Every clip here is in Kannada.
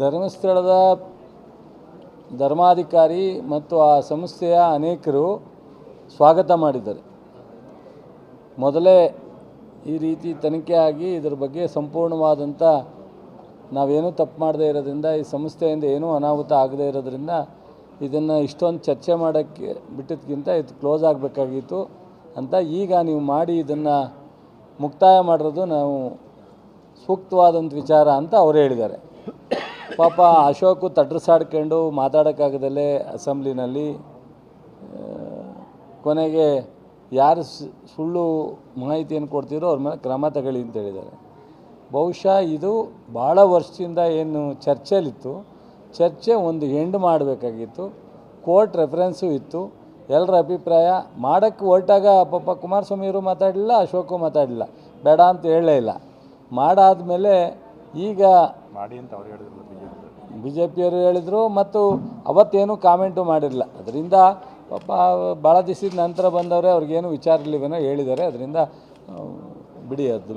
ಧರ್ಮಸ್ಥಳದ ಧರ್ಮಾಧಿಕಾರಿ ಮತ್ತು ಆ ಸಂಸ್ಥೆಯ ಅನೇಕರು ಸ್ವಾಗತ ಮಾಡಿದ್ದಾರೆ. ಮೊದಲೇ ಈ ರೀತಿ ತನಿಖೆ ಆಗಿ ಇದರ ಬಗ್ಗೆ ಸಂಪೂರ್ಣವಾದಂಥ ನಾವೇನೂ ತಪ್ಪು ಮಾಡದೇ ಇರೋದ್ರಿಂದ, ಈ ಸಂಸ್ಥೆಯಿಂದ ಏನೂ ಅನಾಹುತ ಆಗದೇ ಇರೋದ್ರಿಂದ ಇದನ್ನು ಇಷ್ಟೊಂದು ಚರ್ಚೆ ಮಾಡೋಕ್ಕೆ ಬಿಟ್ಟಿದ್ದಕ್ಕಿಂತ ಇದು ಕ್ಲೋಸ್ ಆಗಬೇಕಾಗಿತ್ತು ಅಂತ ಈಗ ನೀವು ಮಾಡಿ ಇದನ್ನು ಮುಕ್ತಾಯ ಮಾಡಿರೋದು ನಾವು ಸೂಕ್ತವಾದಂಥ ವಿಚಾರ ಅಂತ ಅವರು ಹೇಳಿದ್ದಾರೆ. ಪಾಪ ಅಶೋಕ್ ತಟ್ರಸಾಡ್ಕೊಂಡು ಮಾತಾಡೋಕ್ಕಾಗದಲ್ಲೇ ಅಸೆಂಬ್ಲಿನಲ್ಲಿ ಕೊನೆಗೆ ಯಾರು ಸುಳ್ಳು ಮಾಹಿತಿಯನ್ನು ಕೊಡ್ತಿರೋ ಅವ್ರ ಮೇಲೆ ಕ್ರಮ ತಗೊಳ್ಳಿ ಅಂತ ಹೇಳಿದ್ದಾರೆ. ಬಹುಶಃ ಇದು ಭಾಳ ವರ್ಷದಿಂದ ಏನು ಚರ್ಚೆಲಿತ್ತು ಚರ್ಚೆ ಒಂದು ಎಂಡ್ ಮಾಡಬೇಕಾಗಿತ್ತು. ಕೋರ್ಟ್ ರೆಫರೆನ್ಸು ಇತ್ತು. ಎಲ್ಲರ ಅಭಿಪ್ರಾಯ, ಮಾಡೋಕ್ಕೆ ಹೊರಟಾಗ ಪಾಪ ಕುಮಾರಸ್ವಾಮಿಯವರು ಮಾತಾಡಲಿಲ್ಲ, ಅಶೋಕು ಮಾತಾಡಲಿಲ್ಲ. ಬೇಡ ಅಂತ ಹೇಳಲೇ ಇಲ್ಲ. ಮಾಡಾದಮೇಲೆ ಈಗ ಮಾಡಿ ಅಂತ ಅವ್ರು ಹೇಳಿದ್ರು. ಬಿ ಜೆ ಪಿಯವರು ಹೇಳಿದರು ಮತ್ತು ಅವತ್ತೇನು ಕಾಮೆಂಟು ಮಾಡಿರಲಿಲ್ಲ. ಅದರಿಂದ ಪಾಪ ಭಾಳ ದಿವಸದ ನಂತರ ಬಂದವರೇ ಅವ್ರಿಗೇನು ವಿಚಾರ ಇರ್ಲಿವೇನೋ ಹೇಳಿದ್ದಾರೆ. ಅದರಿಂದ ಬಿಡಿ ಅದು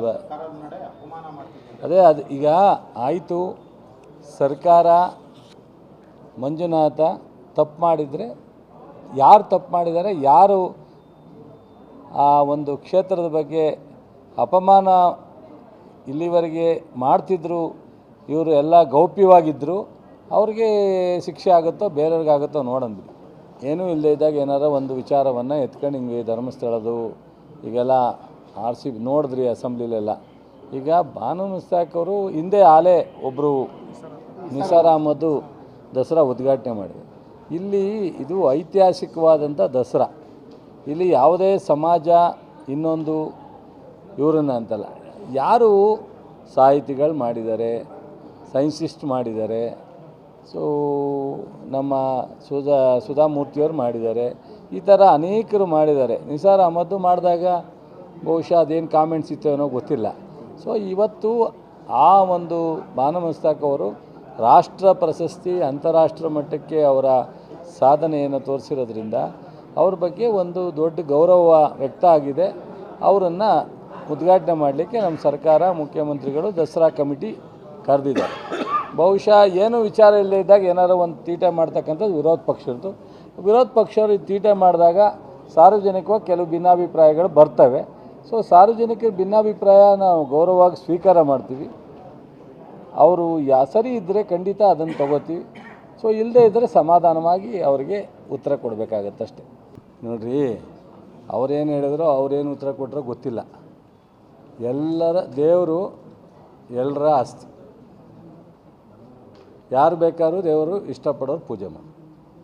ಅದೇ ಅದು ಈಗ ಆಯಿತು. ಸರ್ಕಾರ ಮಂಜುನಾಥ ತಪ್ಪು ಮಾಡಿದರೆ, ಯಾರು ತಪ್ಪು ಮಾಡಿದ್ದಾರೆ, ಯಾರು ಆ ಒಂದು ಕ್ಷೇತ್ರದ ಬಗ್ಗೆ ಅಪಮಾನ ಇಲ್ಲಿವರೆಗೆ ಮಾಡ್ತಿದ್ರು ಇವರು ಎಲ್ಲ ಗೌಪ್ಯವಾಗಿದ್ದರು ಅವ್ರಿಗೆ ಶಿಕ್ಷೆ ಆಗುತ್ತೋ ಬೇರೆಯವ್ರಿಗಾಗುತ್ತೋ ಬಿಡಿ ಏನೂ ಇಲ್ಲದೆ ಇದ್ದಾಗ ಏನಾರ ಒಂದು ವಿಚಾರವನ್ನು ಎತ್ಕೊಂಡು ಹಿಂಗೆ ಧರ್ಮಸ್ಥಳದು ಈಗೆಲ್ಲ ಆರ್ ಸಿ ನೋಡಿದ್ರಿ ಅಸೆಂಬ್ಲಿಲೆಲ್ಲ. ಈಗ ಬಾನು ಮುಸ್ತಾಕ್ ಅವರು ಹಿಂದೆ ಆಲೆ ಒಬ್ಬರು ನಿಸಾರ್ ದಸರಾ ಉದ್ಘಾಟನೆ ಮಾಡಿದರು. ಇಲ್ಲಿ ಇದು ಐತಿಹಾಸಿಕವಾದಂಥ ದಸರಾ. ಇಲ್ಲಿ ಯಾವುದೇ ಸಮಾಜ ಇನ್ನೊಂದು ಇವರನ್ನ ಅಂತಲ್ಲ. ಯಾರು ಸಾಹಿತಿಗಳು ಮಾಡಿದ್ದಾರೆ ಸೈನ್ಸಿಸ್ಟ್ ಮಾಡಿದ್ದಾರೆ. ಸೊ ನಮ್ಮ ಸುಧಾ ಸುಧಾಮೂರ್ತಿಯವರು ಮಾಡಿದ್ದಾರೆ. ಈ ಥರ ಅನೇಕರು ಮಾಡಿದ್ದಾರೆ. ನಿಸಾರ್ ಅಹಮದ್ದು ಮಾಡಿದಾಗ ಬಹುಶಃ ಅದೇನು ಕಾಮೆಂಟ್ಸ್ ಇತ್ತೇನೋ ಗೊತ್ತಿಲ್ಲ. ಸೊ ಇವತ್ತು ಆ ಒಂದು ಭಾನುಮಸ್ತಾಕ್ ಅವರು ರಾಷ್ಟ್ರ ಪ್ರಶಸ್ತಿ ಅಂತಾರಾಷ್ಟ್ರ ಮಟ್ಟಕ್ಕೆ ಅವರ ಸಾಧನೆಯನ್ನು ತೋರಿಸಿರೋದ್ರಿಂದ ಅವ್ರ ಬಗ್ಗೆ ಒಂದು ದೊಡ್ಡ ಗೌರವ ವ್ಯಕ್ತ ಆಗಿದೆ. ಅವರನ್ನು ಉದ್ಘಾಟನೆ ಮಾಡಲಿಕ್ಕೆ ನಮ್ಮ ಸರ್ಕಾರ, ಮುಖ್ಯಮಂತ್ರಿಗಳು, ದಸರಾ ಕಮಿಟಿ ಕರೆದಿದ್ದಾರೆ. ಬಹುಶಃ ಏನು ವಿಚಾರ ಇಲ್ಲದೆ ಇದ್ದಾಗ ಏನಾರು ಒಂದು ತೀಟೆ ಮಾಡ್ತಕ್ಕಂಥದ್ದು ವಿರೋಧ ಪಕ್ಷದ್ದು. ವಿರೋಧ ಪಕ್ಷವರು ಈ ತೀಟೆ ಮಾಡಿದಾಗ ಸಾರ್ವಜನಿಕವಾಗಿ ಕೆಲವು ಭಿನ್ನಾಭಿಪ್ರಾಯಗಳು ಬರ್ತವೆ. ಸೊ ಸಾರ್ವಜನಿಕರ ಭಿನ್ನಾಭಿಪ್ರಾಯ ನಾವು ಗೌರವವಾಗಿ ಸ್ವೀಕಾರ ಮಾಡ್ತೀವಿ. ಅವರು ಯಾ, ಸರಿ ಇದ್ದರೆ ಖಂಡಿತ ಅದನ್ನು ತಗೋತೀವಿ. ಸೊ ಇಲ್ಲದೇ ಇದ್ದರೆ ಸಮಾಧಾನವಾಗಿ ಅವರಿಗೆ ಉತ್ತರ ಕೊಡಬೇಕಾಗತ್ತಷ್ಟೆ ನೋಡ್ರಿ, ಅವರೇನು ಹೇಳಿದ್ರು, ಅವ್ರೇನು ಉತ್ತರ ಕೊಟ್ಟರೋ ಗೊತ್ತಿಲ್ಲ. ಎಲ್ಲರ, ದೇವರು ಎಲ್ಲರ ಆಸ್ತಿ. ಯಾರು ಬೇಕಾದ್ರೂ ದೇವರು ಇಷ್ಟಪಡೋರು ಪೂಜೆ ಮಾಡಿ